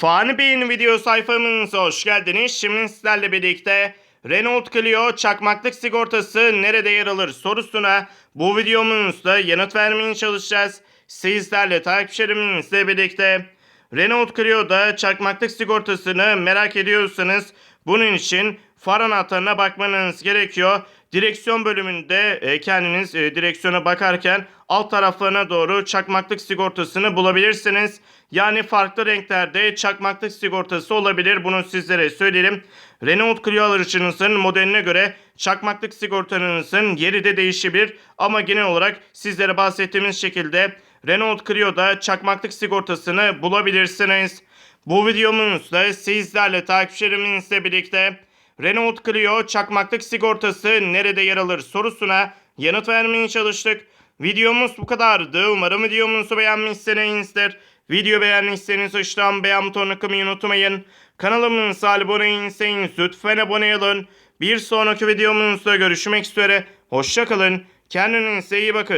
Fani Bey'in video sayfamıza hoş geldiniz. Şimdi sizlerle birlikte Renault Clio çakmaklık sigortası nerede yer alır sorusuna bu videomuzda yanıt vermeye çalışacağız. Sizlerle takipçilerimizle birlikte Renault Clio'da çakmaklık sigortasını merak ediyorsanız bunun için far anahtarına bakmanız gerekiyor. Direksiyon bölümünde e, kendiniz e, direksiyona bakarken alt taraflarına doğru çakmaklık sigortasını bulabilirsiniz. Yani farklı renklerde çakmaklık sigortası olabilir. Bunu sizlere söyleyelim. Renault Clio aracınızın modeline göre çakmaklık sigortanızın yeri de değişebilir. Ama genel olarak sizlere bahsettiğimiz şekilde Renault Clio'da çakmaklık sigortasını bulabilirsiniz. Bu videomuzda sizlerle takipçilerimizle birlikte Renault Clio çakmaklık sigortası nerede yer alır sorusuna yanıt vermeye çalıştık. Videomuz bu kadardı. Umarım videomuzu beğenmişsinizdir. Video beğendiyseniz aşağıdan beğen butonuna kılmayı unutmayın. Kanalımıza abone değilseniz lütfen abone olun. Bir sonraki videomuzda görüşmek üzere. Hoşçakalın. Kendinize iyi bakın.